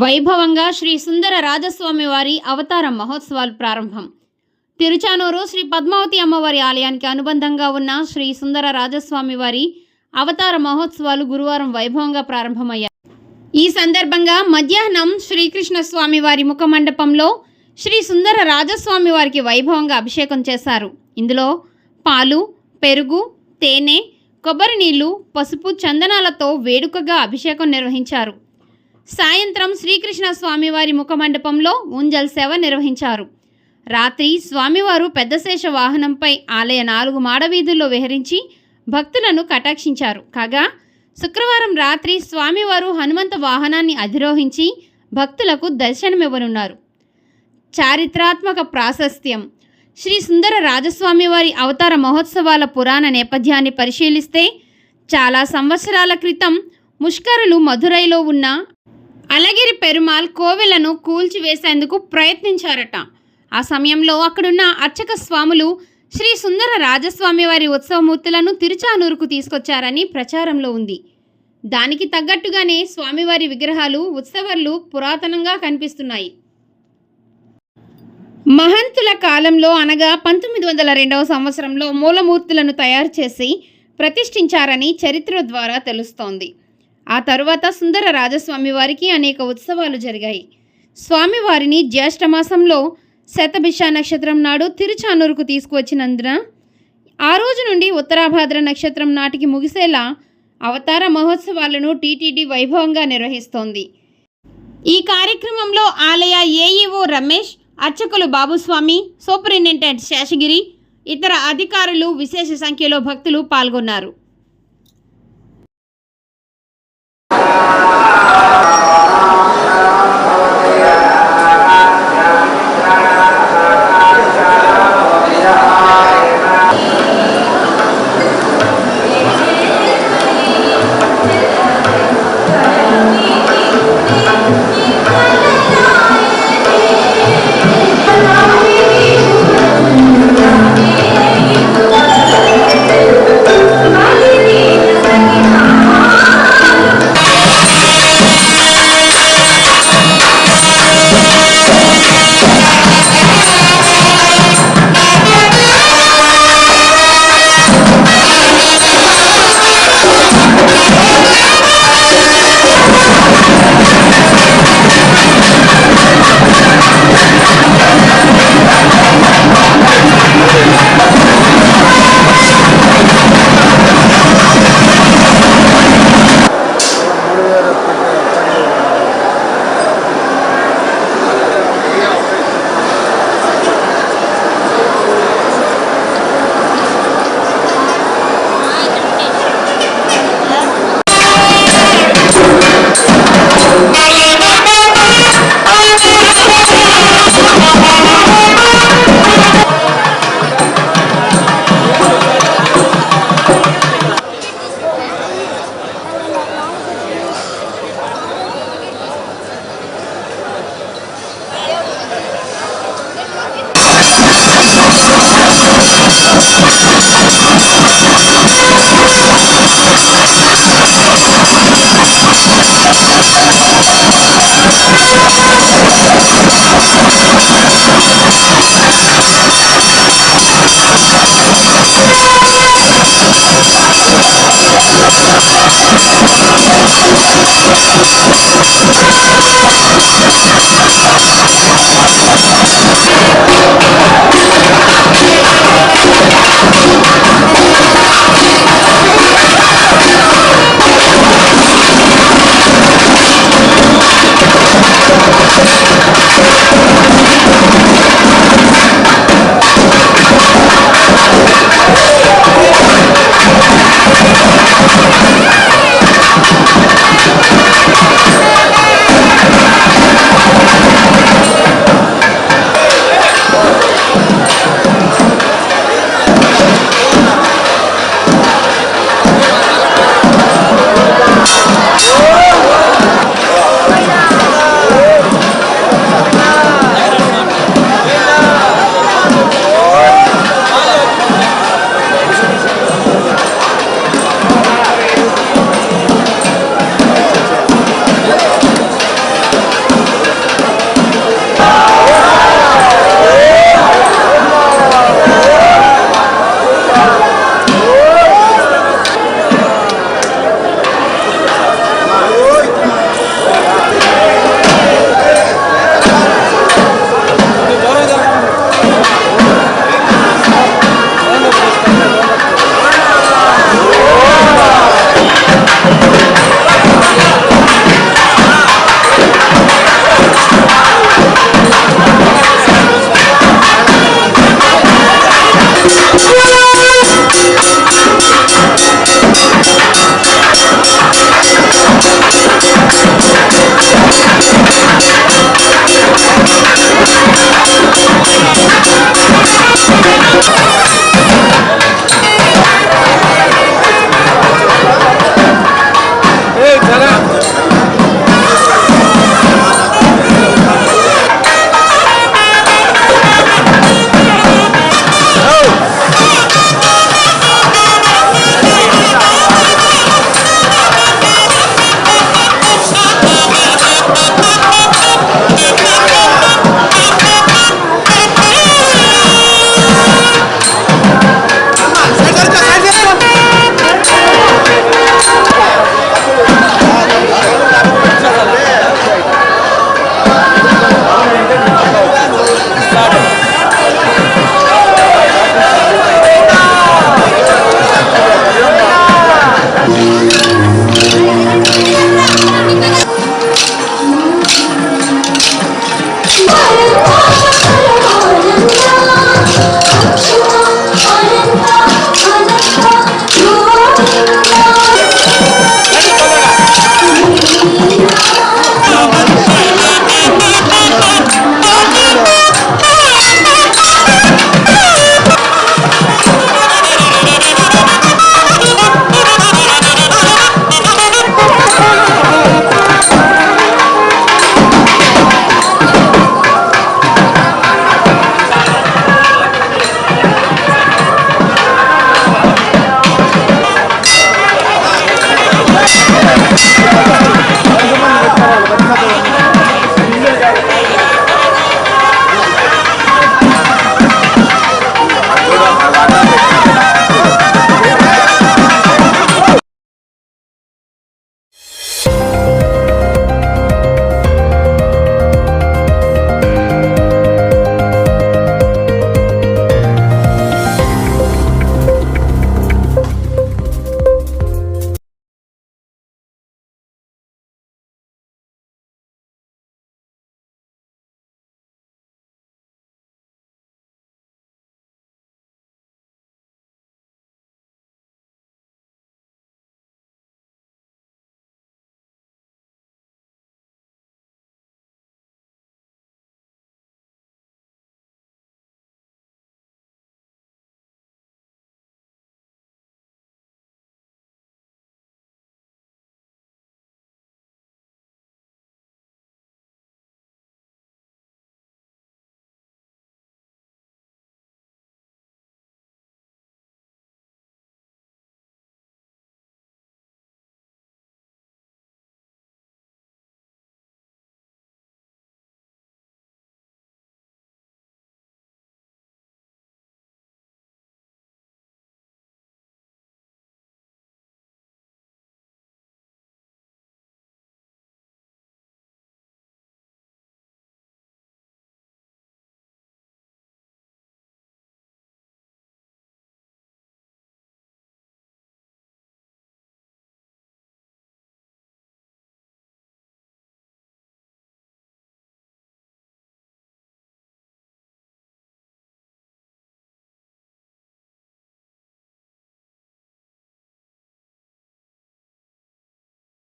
వైభవంగా శ్రీ సుందర రాజస్వామి వారి అవతార మహోత్సవాలు ప్రారంభం. తిరుచానూరు శ్రీ పద్మావతి అమ్మవారి ఆలయానికి అనుబంధంగా ఉన్న శ్రీ సుందర రాజస్వామి వారి అవతార మహోత్సవాలు గురువారం వైభవంగా ప్రారంభమయ్యాయి. ఈ సందర్భంగా మధ్యాహ్నం శ్రీకృష్ణ స్వామి వారి ముఖమండపంలో శ్రీ సుందర రాజస్వామి వారికి వైభవంగా అభిషేకం చేశారు. ఇందులో పాలు పెరుగు తేనె కొబ్బరి నీళ్ళు పసుపు చందనాలతో వేడుకగా అభిషేకం నిర్వహించారు. సాయంత్రం శ్రీకృష్ణ స్వామివారి ముఖమండపంలో ఉంజల్ సేవ నిర్వహించారు. రాత్రి స్వామివారు పెద్దశేష వాహనంపై ఆలయ నాలుగు మాడవీధుల్లో విహరించి భక్తులను కటాక్షించారు. కాగా శుక్రవారం రాత్రి స్వామివారు హనుమంత వాహనాన్ని అధిరోహించి భక్తులకు దర్శనమివ్వనున్నారు. చారిత్రాత్మక ప్రాశస్త్యం. శ్రీ సుందర రాజస్వామివారి అవతార మహోత్సవాల పురాణ నేపథ్యాన్ని పరిశీలిస్తే చాలా సంవత్సరాల క్రితం ముష్కరులు మధురైలో ఉన్న అలగిరి పెరుమాల్ కోవెలను కూల్చివేసేందుకు ప్రయత్నించారట. ఆ సమయంలో అక్కడున్న అర్చక స్వాములు శ్రీ సుందర రాజస్వామి వారి ఉత్సవమూర్తులను తిరుచానూరుకు తీసుకొచ్చారని ప్రచారంలో ఉంది. దానికి తగ్గట్టుగానే స్వామివారి విగ్రహాలు ఉత్సవర్లు పురాతనంగా కనిపిస్తున్నాయి. మహంతుల కాలంలో అనగా పంతొమ్మిది వందల రెండవ సంవత్సరంలో మూలమూర్తులను తయారు చేసి ప్రతిష్ఠించారని చరిత్ర ద్వారా తెలుస్తోంది. ఆ తరువాత సుందర రాజస్వామి వారికి అనేక ఉత్సవాలు జరిగాయి. స్వామివారిని జ్యేష్ఠమాసంలో శతభిష నక్షత్రం నాడు తిరుచానూరుకు తీసుకువచ్చినందున ఆ రోజు నుండి ఉత్తరాభాద్ర నక్షత్రం నాటికి ముగిసేలా అవతార మహోత్సవాలను టీటీడీ వైభవంగా నిర్వహిస్తోంది. ఈ కార్యక్రమంలో ఆలయ ఏఈఓ రమేష్ అర్చకులు బాబుస్వామి సూపరింటెండెంట్ శేషగిరి ఇతర అధికారులు విశేష సంఖ్యలో భక్తులు పాల్గొన్నారు. I'm sorry.